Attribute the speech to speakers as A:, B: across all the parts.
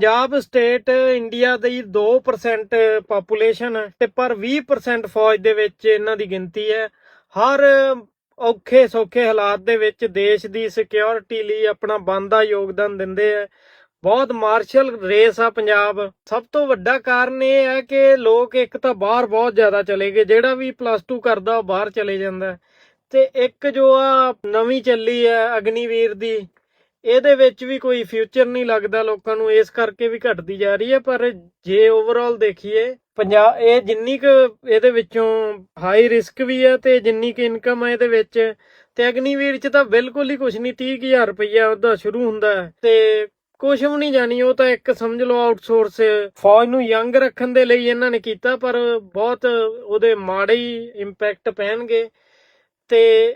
A: Punjab state India ਦੀ 2% population ਹੈ ਤੇ ਪਰ 20% ਫੌਜ ਦੇ ਵਿੱਚ ਇਹਨਾਂ ਦੀ ਗਿਣਤੀ ਹੈ। ਹਰ ਔਖੇ ਸੌਖੇ ਹਾਲਾਤ ਦੇ ਵਿੱਚ ਦੇਸ਼ ਦੀ ਸਿਕਿਉਰਿਟੀ ਲਈ ਆਪਣਾ ਬੰਦਾ ਯੋਗਦਾਨ ਦਿੰਦੇ ਆ ਬਹੁਤ ਮਾਰਸ਼ਲ ਰੇਸ ਆ ਪੰਜਾਬ। ਸਭ ਤੋਂ ਵੱਡਾ ਕਾਰਨ ਇਹ ਹੈ ਕਿ ਲੋਕ ਇੱਕ ਤਾਂ ਬਾਹਰ ਬਹੁਤ ਜ਼ਿਆਦਾ ਚਲੇ ਗਏ, ਜਿਹੜਾ ਵੀ ਪਲੱਸ 2 ਕਰਦਾ ਉਹ ਬਾਹਰ ਚਲੇ ਜਾਂਦਾ ਹੈ। ਤੇ ਇੱਕ ਜੋ ਆ ਨਵੀਂ ਚੱਲੀ ਹੈ ਅਗਨੀਵੀਰ ਦੀ ਇਹਦੇ ਵਿੱਚ ਵੀ ਕੋਈ ਫਿਊਚਰ ਨਹੀਂ ਲੱਗਦਾ ਲੋਕਾਂ ਨੂੰ, ਇਸ ਕਰਕੇ ਵੀ ਘਟਦੀ ਜਾ ਰਹੀ ਹੈ, ਪਰ ਜੇ ਓਵਰਆਲ ਦੇਖੀਏ ਪੰਜਾਬ ਇਹ ਜਿੰਨੀ ਕੁ ਇਹਦੇ ਵਿੱਚੋਂ ਹਾਈ ਰਿਸਕ ਵੀ ਹੈ ਤੇ ਜਿੰਨੀ ਕੁ ਇਨਕਮ ਹੈ ਇਹਦੇ ਵਿੱਚ, ਤੇ ਅਗਨੀਵੀਰ ਚ ਤਾਂ ਬਿਲਕੁਲ ਹੀ ਕੁਝ ਨਹੀਂ 30000 ਰੁਪਈਆ ਉਹਦਾ ਸ਼ੁਰੂ ਹੁੰਦਾ ਤੇ ਕੁਝ ਵੀ ਨਹੀਂ ਜਾਣੀ, ਉਹ ਤਾਂ ਇੱਕ ਸਮਝ ਲਓ ਆਊਟਸੋਰਸ ਫੌਜ ਨੂੰ ਯੰਗ ਰੱਖਣ ਦੇ ਲਈ ਇਹਨਾਂ ਨੇ ਕੀਤਾ, ਪਰ ਬਹੁਤ ਉਹਦੇ ਮਾੜੇ ਹੀ ਇੰਪੈਕਟ ਪੈਣਗੇ, ਤੇ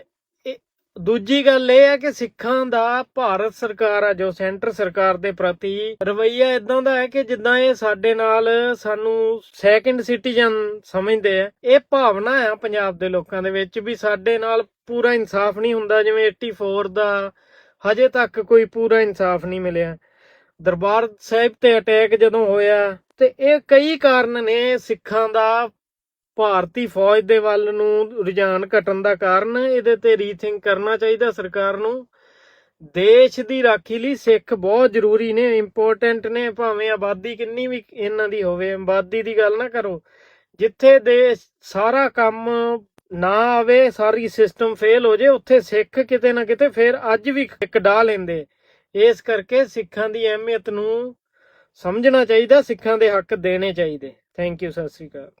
A: ਦੂਜੀ ਗੱਲ ਇਹ ਹੈ ਕਿ ਸਿੱਖਾਂ ਦਾ ਭਾਰਤ ਸਰਕਾਰ ਆ, ਜੋ ਸੈਂਟਰ ਸਰਕਾਰ ਦੇ ਪ੍ਰਤੀ ਰਵਈਆ ਇਦਾਂ ਦਾ ਹੈ ਕਿ ਜਿੱਦਾਂ ਇਹ ਸਾਡੇ ਨਾਲ ਸਾਨੂੰ ਸੈਕੰਡ ਸਿਟੀਜ਼ਨ ਸਮਝਦੇ ਆ, ਇਹ ਭਾਵਨਾ ਆ ਪੰਜਾਬ ਦੇ ਲੋਕਾਂ ਦੇ ਵਿੱਚ ਵੀ ਸਾਡੇ ਨਾਲ ਪੂਰਾ ਇਨਸਾਫ ਨਹੀਂ ਹੁੰਦਾ, ਜਿਵੇਂ 84 ਦਾ ਹਜੇ ਤੱਕ ਕੋਈ ਪੂਰਾ ਇਨਸਾਫ ਨਹੀਂ ਮਿਲਿਆ। ਦਰਬਾਰ ਸਾਹਿਬ ਤੇ ਅਟੈਕ ਜਦੋਂ ਹੋਇਆ ਤੇ ਇਹ ਕਈ ਕਾਰਨ ਨੇ ਸਿੱਖਾਂ ਦਾ ਭਾਰਤੀ ਫੌਜ ਦੇ ਵੱਲ ਨੂੰ ਰੁਝਾਨ ਘਟਣ ਦਾ ਕਾਰਨ ਇਹਦੇ ਤੇ ਰੀਥਿੰਕ ਕਰਨਾ ਚਾਹੀਦਾ ਸਰਕਾਰ ਨੂੰ। ਦੇਸ਼ ਦੀ ਰਾਖੀ ਲਈ ਸਿੱਖ ਬਹੁਤ ਜ਼ਰੂਰੀ ਨੇ ਇੰਪੋਰਟੈਂਟ ਨੇ, ਭਾਵੇਂ ਆਬਾਦੀ ਕਿੰਨੀ ਵੀ ਇਹਨਾਂ ਦੀ ਹੋਵੇ, ਆਬਾਦੀ ਦੀ ਗੱਲ ਨਾ ਕਰੋ। ਜਿੱਥੇ ਦੇ ਸਾਰਾ ਕੰਮ ਨਾ ਆਵੇ, ਸਾਰੀ ਸਿਸਟਮ ਫੇਲ ਹੋ ਜੇ, ਉੱਥੇ ਸਿੱਖ ਕਿਤੇ ਨਾ ਕਿਤੇ ਫੇਰ ਅੱਜ ਵੀ ਇੱਕ ਡਾ ਲੈਂਦੇ। ਇਸ ਕਰਕੇ ਸਿੱਖਾਂ ਦੀ ਅਹਿਮੀਅਤ ਨੂੰ ਸਮਝਣਾ ਚਾਹੀਦਾ, ਸਿੱਖਾਂ ਦੇ ਹੱਕ ਦੇਣੇ ਚਾਹੀਦੇ। Thank you Sat Sri Akal.